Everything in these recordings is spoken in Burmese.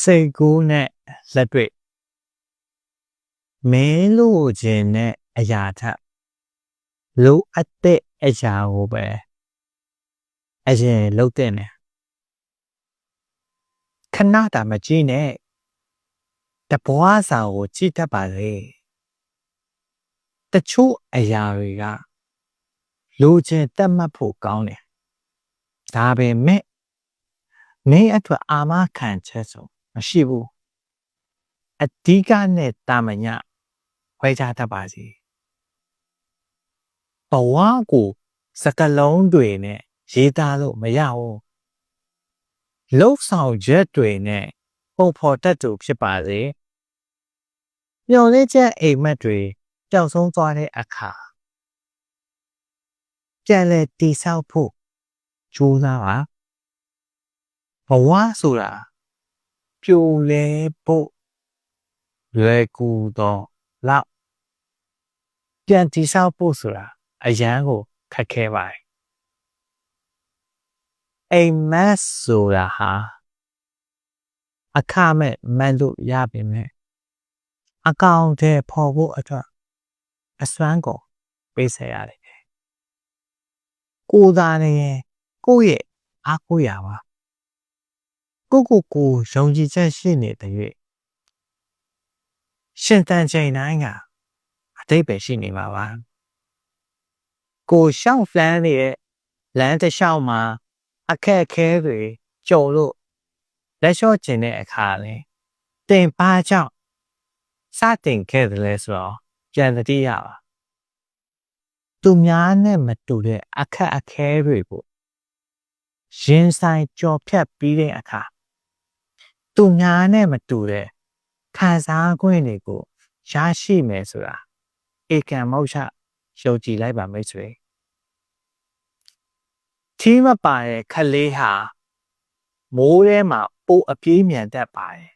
စိတ်ကူးနဲ့လက်တွေ့မင်းလို့ခြင်းနဲ့အရာထက်လိုအပ်တဲ့အရာကိုပဲအရင်လုပ်တဲ့နေခဏတာမကြည့်နဲ့တဘွားစာကိုကြည့်တတ်ပါလေတချို့အရာတွေကလိုချင်တတ်မှတ်ဖို့ကောင်းတယ်ဒါပေမဲ့မင်းအတွက်အာမခံချက်ဆို မရှိဘူးအဓိကနဲ့တာမညခွဲခြားတတ်ပါစေဘဝကိုစကလုံးတွေနဲ့ရေးသားလို့မရဘူးလှုပ်ဆောင်ချက်တွေနဲ့ပုံဖော်တတ်သူဖြစ်ပါစေမျော်လင့်ချက်အိမ်မက်တွေပျောက်ဆုံးသွားတဲ့အခါပြန်လဲတိဆောက်ဖို့ကြိုးစားပါဘဝဆိုတာ ပြိုလဲဖို့လွယ်ကူတော့လောက်ပြန်တိဆောက်ဖို့ဆိုတာအရန်ကိုခက်ခဲပါတယ်အိမ်မက်ဆိုတာဟာအခမဲ့မန်လို့ရပါမယ်အကောင့်ထဲပေါ်ဖို့အတွက်အစွမ်းကုန်ပေးဆက်ရတယ်ကိုယ်သာနေရင်ကိုယ့်ရဲ့အားကိုးရပါ ကိုကိုကိုယုံကြည်ချက်ရှိနေတဲ့၍ရှင်တန်ချိန်တိုင်းကအတိတ်ပဲရှိနေပါပါကိုရှောင်းဖလန်းနေတဲ့လမ်းတစ်လျှောက်မှာ အခက်အခဲတွေကြုံလို့လက်လျှော့ကျင်တဲ့အခါလဲတင်ပါကြောင့်စတင်ခဲ့တယ်လဲဆိုတော့ပြန်တတိရပါသူများနဲ့မတူတဲ့အခက်အခဲတွေကိုရင်ဆိုင်ကြော်ဖြတ်ပြီးတဲ့အခါ သူများနဲ့မတူတဲ့ခံစား권တွေကိုရရှိမယ်ဆိုတာဧကံမောက္ခယုံကြည်လိုက်ပါမိတ်ဆွေထီးမပါတဲ့ခလေးဟာမိုးထဲမှာပိုးအပြေးမြန်တတ်ပါတယ်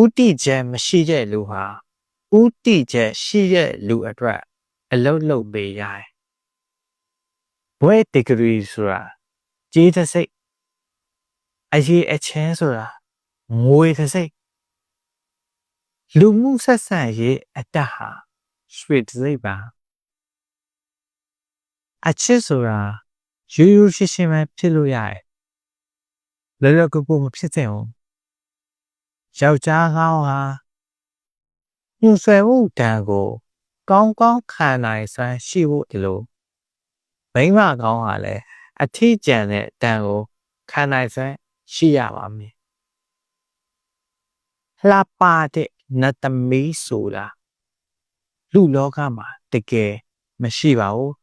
ဥတီချက်မရှိတဲ့လူဟာဥတီချက်ရှိတဲ့လူအတွက်အလုတ်လုတ်ပေးရတယ်ဘွဲဒီဂရီဆိုတာကြီးတစ်စိတ် အရေးအချင်းဆိုတာငွေတစ်စိတ်လူမှုဆက်ဆံရေးအတတ်ဟာရွှေတစ်စိတ်ပါအချစ်ဆိုတာရိုးရိုးရှင်းရှင်းပဲဖြစ်လို့ရတယ်လောလောကူကူမဖြစ်သင့်ဘူးယောက်ျားကောင်းဟာညှို့ဆွဲမှုတန်ကို ကောင်းကောင်းခံနိုင်စွမ်းရှိဖို့ဒီလိုမိန်းမကောင်းဟာလည်းအထီးကျန်တဲ့တန်ကိုခံနိုင်စွမ်း ရှိရပါမယ်လှပတဲ့နတ်သမီးဆိုတာလူလောကမှာတကယ်မရှိပါဘူး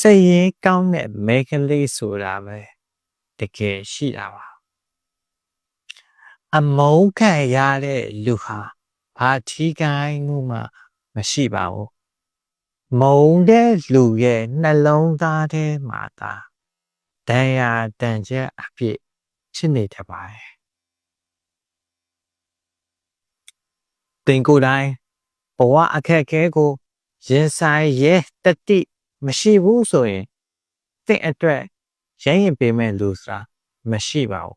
စိတ်ရင်းကောင်းတဲ့မဲကလေးဆိုတာပဲတကယ်ရှိတာပါအမုန်းခံရတဲ့လူဟာဘာထီးကိုင်းမှုမှမရှိပါဘူးမုံတဲ့လူရဲ့နှလုံးသားထဲမှာသာတန်ရာတန်ချက်အဖြစ် ဖြစ်နေတတ်ပါတယ်တင်ကိုယ်တိုင်ဘဝအခက်အခဲကိုရင်ဆိုင်ရဲတတိမရှိဘူးဆိုရင်တင့်အတွက်ရရင်ပေးမဲ့လူဆိုတာမရှိပါဘူး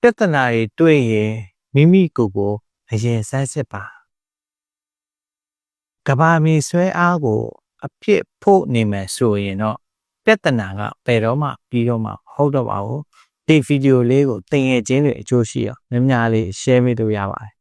ပြဿနာတွေတွေ့ရင်မိမိကိုယ်ကိုအရင်စမ်းစစ်ပါကဘာမီဆွဲအားကိုအဖြစ်ဖို့နေမယ်ဆိုရင်တော့ ပြဿနာကဘယ်တော့မှပြီးတော့မှဟုတ်တော့ပါဘူးဒီဗီဒီယိုလေးကိုတင်ငယ်ချင်းတွေအကျိုးရှိအောင်များများလေး share ပေးလို့ရပါတယ်